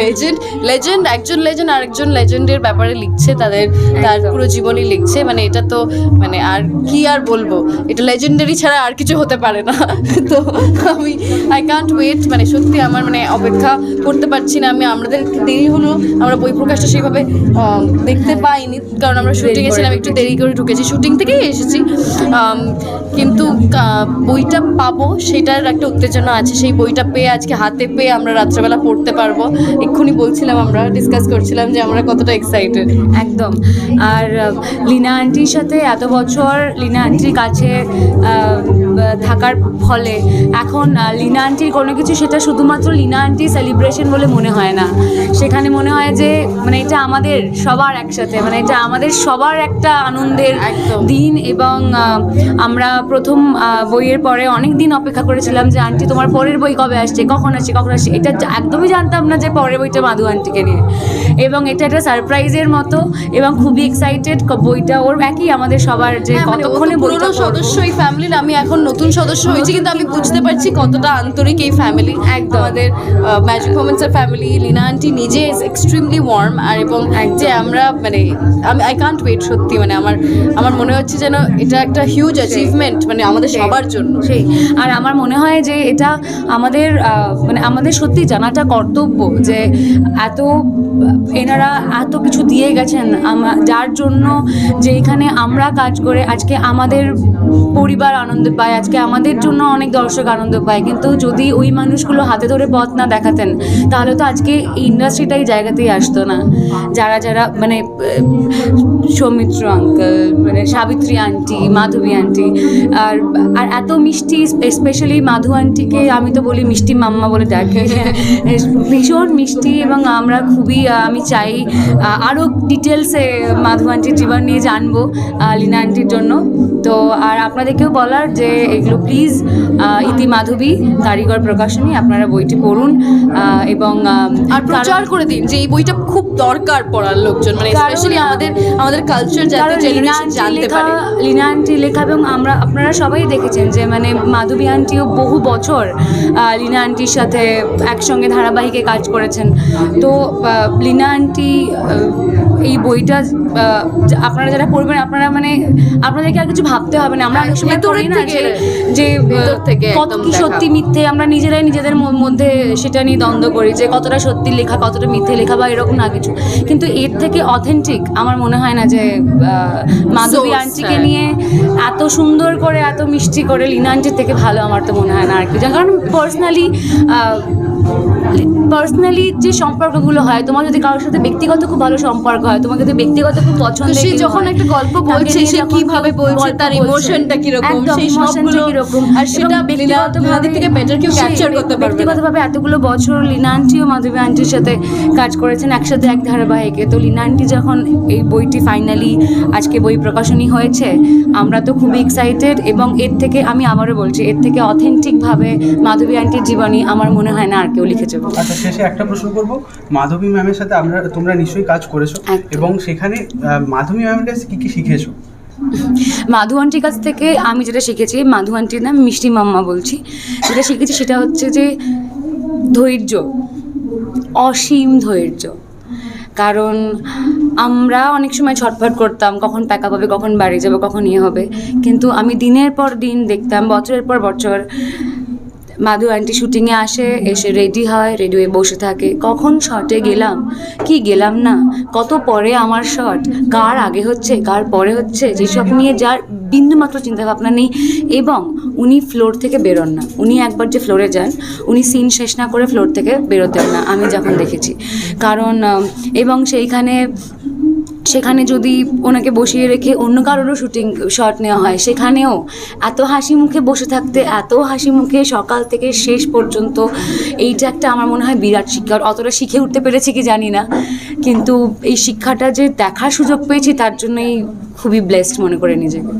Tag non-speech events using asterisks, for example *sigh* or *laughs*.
Legend legend একজন legend আরেকজন লেজেন্ডের ব্যাপারে লিখছে তাদের তার পুরো জীবনী লিখছে মানে এটা তো মানে আর কি আর বলব? এটা লেজেন্ডারি ছাড়া আর কিছু হতে পারে না। *laughs* তো আমি আই কান্ট ওয়েট মানে সত্যি আমার মানে অপেক্ষা করতে পারছি না আমি। আমাদের দেরি হলো আমরা বই প্রকাশটা সেইভাবে দেখতে পাইনি কারণ আমরা শুটিং করে গেছিলাম একটু দেরি করে ঢুকেছি। শুটিং থেকেই এসেছি। কিন্তু বইটা পাবো সেটার একটা উত্তেজনা আছে। সেই বইটা পেয়ে আজকে হাতে পেয়ে আমরা রাত্রেবেলা পড়তে পারব। এক্ষুনি বলছিলাম, আমরা ডিসকাস করছিলাম যে আমরা কতটা এক্সাইটেড একদম। আর লিনা আন্টির সাথে এত বছর, লিনা আন্টির কাছে থাকার ফলে। এখন লীনা আন্টির কোনো কিছু সেটা শুধুমাত্র লীনা আন্টি সেলিব্রেশন বলে মনে হয় না। সেখানে মনে হয় যে মানে এটা আমাদের সবার একসাথে মানে এটা আমাদের সবার একটা আনন্দের দিন এবং আমরা প্রথম বইয়ের পরে অনেক দিন অপেক্ষা করেছিলাম যে আন্টি তোমার পরের বই কবে আসছে? কখন আসছে? কখন আসছে? এটা একদমই জানতাম না যে পরের বইটা মাধু আন্টিকে নিয়ে। এবং এটা একটা সারপ্রাইজের মতো এবং খুবই এক্সাইটেড বইটা ওর একই আমাদের সবার যে হ্যাঁ, মানে কতক্ষণে পড়ব। সদস্য এই ফ্যামিলির আমি এখন নতুন সদস্য হয়েছি কিন্তু আমি বুঝতে পারছি কতটা আন্তরিক এই ফ্যামিলি একদম। আমাদের ম্যাজিক মোমেন্টসের ফ্যামিলি লীনা আন্টি নিজে ইজ এক্সট্রিমলি ওয়ার্ম আর এবং এক যে আমরা মানে আমি আই কান্ট ওয়েট সত্যি মানে আমার আমার মনে হচ্ছে যেন এটা একটা হিউজ অ্যাচিভমেন্ট মানে আমাদের সবার জন্য। সেই। আর আমার মনে হয় যে এটা আমাদের মানে আমাদের সত্যি জানাটা কর্তব্য যে এত এনারা এত কিছু দিয়ে গেছেন। যার জন্য যে এখানে আমরা কাজ করে আজকে আমাদের পরিবার আনন্দ পায় আজকে আমাদের জন্য অনেক দর্শক আনন্দ পায়। কিন্তু যদি ওই মানুষগুলো হাতে ধরে পথ না দেখাতেন, তাহলে তো আজকে ইন্ডাস্ট্রিটাই জায়গাতেই আসতো না। যারা যারা মানে সৌমিত্র আঙ্কেল মানে সাবিত্রী আন্টি মাধবী আন্টি আর আর এত মিষ্টি স্পেশালি মাধু আন্টিকে আমি তো বলি মিষ্টি মাম্মা বলে ডাকি। ভীষণ মিষ্টি এবং আমরা খুবই আমি চাই আরও ডিটেলসে মাধু আন্টির জীবন নিয়ে জানব লীনা আন্টির জন্য। তো, আর আপনাদেরকেও বলার যে এগুলো প্লিজ ইতি মাধবী কারিগর প্রকাশনী আপনারা বইটি পড়ুন এবং আর প্রচার করে দিন যে এই বইটা খুব দরকার পড়ার লোকজন মানে স্পেশালি আমাদের আমাদের কালচার যাতে জেনারেশন জানতে পারে। লীনা আন্টি লেখা এবং আমরা আপনারা সবাই দেখেছেন যে মানে মাধবী আন্টিও বহু বছর লীনা আন্টির সাথে একসঙ্গে ধারাবাহিকে কাজ করেছেন। তো লীনা আন্টি এই বইটা আপনারা যারা পড়বেন আপনারা মানে আপনাদেরকে আর কিছু ভাবতে হবে না। আমরা অনেক সময় পড়ি না যে কত কি সত্যি মিথ্যে আমরা নিজেরাই নিজেদের মধ্যে সেটা নিয়ে দ্বন্দ্ব করি যে কতটা সত্যি লেখা কতটা মিথ্যে লেখা বা এরকম না কিছু। কিন্তু এর থেকে অথেন্টিক আমার মনে হয় না যে মাধবী আন্টিকে হ্যাঁ। নিয়ে এত সুন্দর করে এত মিষ্টি করে লীনা আন্টির থেকে ভালো আমার তো মনে হয় না আর কি। কারণ পার্সোনালি পার্সোনালি যে সম্পর্কগুলো হয় তোমার যদি কারোর সাথে ব্যক্তিগত খুব ভালো সম্পর্ক হয় তোমাকে যদি ব্যক্তিগত খুব পছন্দ সে যখন একটা গল্প বলছে সে কীভাবে বলছে তার ইমোশনটা কীরকম সেই সবগুলো আর সেটা ব্যক্তিগতভাবে থেকে বেটার কেউ ক্যাপচার করতে পারবে ব্যক্তিগতভাবে এতগুলো বছর লীনা আন্টি ও মাধবী আন্টির সাথে কাজ করেছেন একসাথে এক ধারাবাহিকে। তো লীনা আন্টি যখন এই বইটি ফাইনালি আজকে বই প্রকাশনী হয়েছে আমরা তো খুবই এক্সাইটেড এবং এর থেকে আমি আবারও বলছি এর থেকে অথেন্টিকভাবে মাধবী আন্টির জীবনী আমার মনে হয় না আর কেউ লিখেছে বলে। আচ্ছা শেষে একটা প্রশ্ন করব। মাধবী ম্যামের সাথে আমরা তোমরা নিশ্চয়ই কাজ করেছ। এবং সেখানে মাধবী ম্যামের কাছে কি কি শিখেছো? মাধু আন্টির কাছ থেকে আমি যেটা শিখেছি মাধু আন্টির নাম মিষ্টি মাম্মা বলছি। যেটা শিখেছি সেটা হচ্ছে যে ধৈর্য অসীম ধৈর্য। কারণ আমরা অনেক সময় ছটফট করতাম কখন প্যাকা পাবে কখন বাড়ি যাবে কখন ইয়ে হবে। কিন্তু আমি দিনের পর দিন দেখতাম বছরের পর বছর মাধু আন্টি শুটিংয়ে আসে, এসে রেডি হয় রেডি হয়ে বসে থাকে। কখন শটে গেলাম? কি গেলাম না? কত পরে আমার শট কার আগে হচ্ছে, কার পরে হচ্ছে? যেসব নিয়ে যার বিন্দুমাত্র চিন্তা ভাবনা নেই। এবং উনি ফ্লোর থেকে বেরোন না। উনি একবার যে ফ্লোরে যান, উনি সিন শেষ না করে ফ্লোর থেকে বেরোতেন না, আমি যখন দেখেছি। কারণ এবং সেইখানে সেখানে যদি ওনাকে বসিয়ে রেখে অন্য কারোরও শুটিং শট নেওয়া হয়, সেখানেও এত হাসি মুখে বসে থাকতে, এত হাসি মুখে সকাল থেকে শেষ পর্যন্ত এইটা একটা আমার মনে হয় বিরাট শিক্ষা। অতটা শিখে উঠতে পেরেছি কি জানি না। কিন্তু এই শিক্ষাটা যে দেখার সুযোগ পেয়েছি, তার জন্যই খুবই ব্লেসড মনে করে নিজেকে।